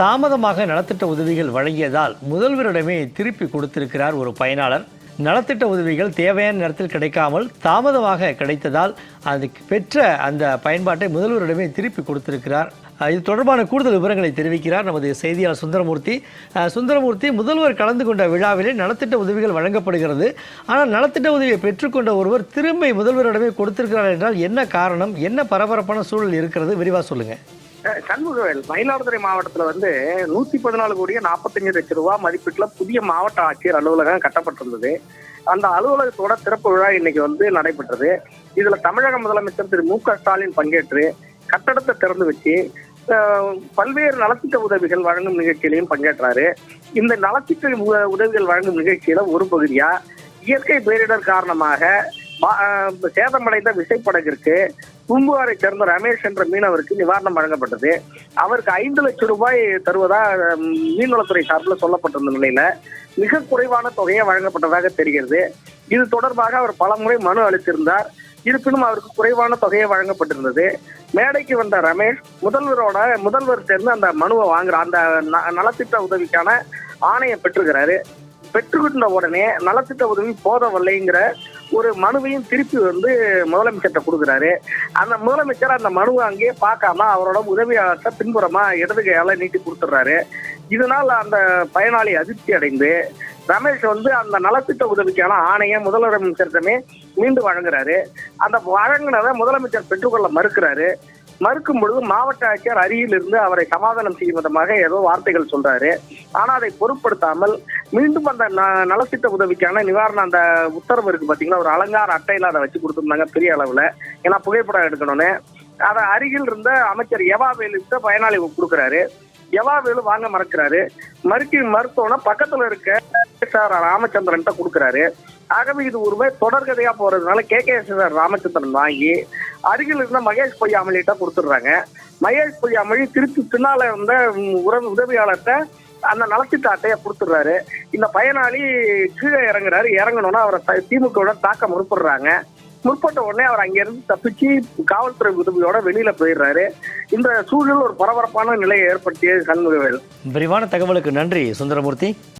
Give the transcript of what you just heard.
தாமதமாக நலத்திட்ட உதவிகள் வழங்கியதால் முதல்வரிடமே திருப்பி கொடுத்திருக்கிறார் ஒரு பயனாளர். நலத்திட்ட உதவிகள் தேவையான நேரத்தில் கிடைக்காமல் தாமதமாக கிடைத்ததால் அதுக்கு பெற்ற அந்த பயன்பாட்டை முதல்வரிடமே திருப்பி கொடுத்திருக்கிறார். இது தொடர்பான கூடுதல் விவரங்களை தெரிவிக்கிறார் நமது செய்தியாளர் சுந்தரமூர்த்தி. சுந்தரமூர்த்தி முதல்வர் கலந்து கொண்ட விழாவிலே நலத்திட்ட உதவிகள் வழங்கப்படுகிறது. ஆனால் நலத்திட்ட உதவியை பெற்றுக்கொண்ட ஒருவர் திரும்ப முதல்வரிடமே கொடுத்திருக்கிறார் என்றால் என்ன காரணம்? என்ன பரபரப்பான சூழல் இருக்கிறது? விரிவாக சொல்லுங்கள் சண்முகவேல் மயிலாடுதுறை மாவட்டத்துல வந்து நூத்தி பதினாலு கோடியே நாற்பத்தஞ்சு லட்சம் ரூபாய் மதிப்பீட்டுல புதிய மாவட்ட ஆட்சியர் அலுவலகம் கட்டப்பட்டிருந்தது. அந்த அலுவலகத்தோட திறப்பு விழா இன்னைக்கு வந்து நடைபெற்றது. இதுல தமிழக முதலமைச்சர் திரு மு க ஸ்டாலின் பங்கேற்று கட்டடத்தை திறந்து வச்சு பல்வேறு நலத்திட்ட உதவிகள் வழங்கும் நிகழ்ச்சியிலையும் பங்கேற்றாரு. இந்த நலத்திட்ட உ- உதவிகள் வழங்கும் நிகழ்ச்சியில ஒரு பகுதியா இயற்கை பேரிடர் காரணமாக சேதமடைந்த விசைப்படகிற்கு பூம்புகாரை சேர்ந்த ரமேஷ் என்ற மீனவருக்கு நிவாரணம் வழங்கப்பட்டது. அவருக்கு ஐந்து லட்சம் ரூபாய் தருவதா மீன்வளத்துறை சார்பில் சொல்லப்பட்டிருந்த நிலையில மிக குறைவான தொகையை வழங்கப்பட்டதாக தெரிகிறது. இது தொடர்பாக அவர் பலமுறை மனு அளித்திருந்தார். இருப்பினும் அவருக்கு குறைவான தொகையை வழங்கப்பட்டிருந்தது. மேடைக்கு வந்த ரமேஷ் முதல்வரோட முதல்வர் சேர்ந்து அந்த மனுவை வாங்குற அந்த ந- நலத்திட்ட உதவிக்கான ஆணையை பெற்றுக்கிறாரு பெற்றுக்கிட்ட உடனே நலத்திட்ட உதவி போதவில்லைங்கிற ஒரு மனுவையும் திருப்பி வந்து முதலமைச்சர்கிட்ட கொடுக்குறாரு. அந்த முதலமைச்சர் அந்த மனுவை அங்கேயே பார்க்காம அவரோட உதவியாளர்கிட்ட பின்புறமா இடது கையால நீட்டி கொடுத்துட்றாரு. இதனால் அந்த பயனாளி அதிர்ச்சி அடைந்து ரமேஷ் வந்து அந்த நலத்திட்ட உதவிக்கான ஆணையை முதலமைச்சர்கிட்டமே மீண்டும் வழங்குறாரு. அந்த வழங்கினதை முதலமைச்சர் பெற்றுக்கொள்ள மறுக்கிறாரு. மறுக்கும் பொழுது மாவட்ட ஆட்சியர் அருகில் இருந்து அவரை சமாதானம் செய்யும் விதமாக ஏதோ வார்த்தைகள் சொல்றாரு. ஆனா அதை பொருட்படுத்தாமல் மீண்டும் அந்த நலத்திட்ட உதவிக்கான நிவாரணம் அந்த உத்தரவு இருக்கு பாத்தீங்களா? ஒரு அலங்கார அட்டையில அதை வச்சு கொடுத்துருந்தாங்க பெரிய அளவுல. ஏன்னா புகைப்படம் எடுக்கணும்னு. அதை அருகில் இருந்த அமைச்சர் எவாவேலுக்கு பயனாளி கொடுக்குறாரு. எவாவேலு வாங்க மறக்கிறாரு. மறுக்கி மறுத்தோன்னா பக்கத்துல இருக்க சார் ராமச்சந்திரன் கொடுக்குறாரு. ஆகவே இது ஒருவே தொடர்கதையா போறதுனால கே கே சார் ராமச்சந்திரன் வாங்கி அருகில் இருந்த மகேஷ் பொய்யாமலிட்ட கொடுத்துடுறாங்க. மகேஷ் பொய்யாமொழி திருச்சி பின்னால இருந்த உறவு உதவியாளர்கிட்ட அந்த நலத்திட்ட அட்டையை கொடுத்துடுறாரு. இந்த பயனாளி கீழே இறங்குறாரு. இறங்கணும்னா அவரை த- தாக்க முற்படுறாங்க. முற்பட்ட உடனே அவர் அங்கிருந்து தப்பிச்சு காவல்துறை உதவியோட வெளியில போயிடுறாரு. இந்த சூழல் ஒரு பரபரப்பான நிலையை ஏற்படுத்தியது கண்முகவேல் விரிவான தகவலுக்கு நன்றி சுந்தரமூர்த்தி.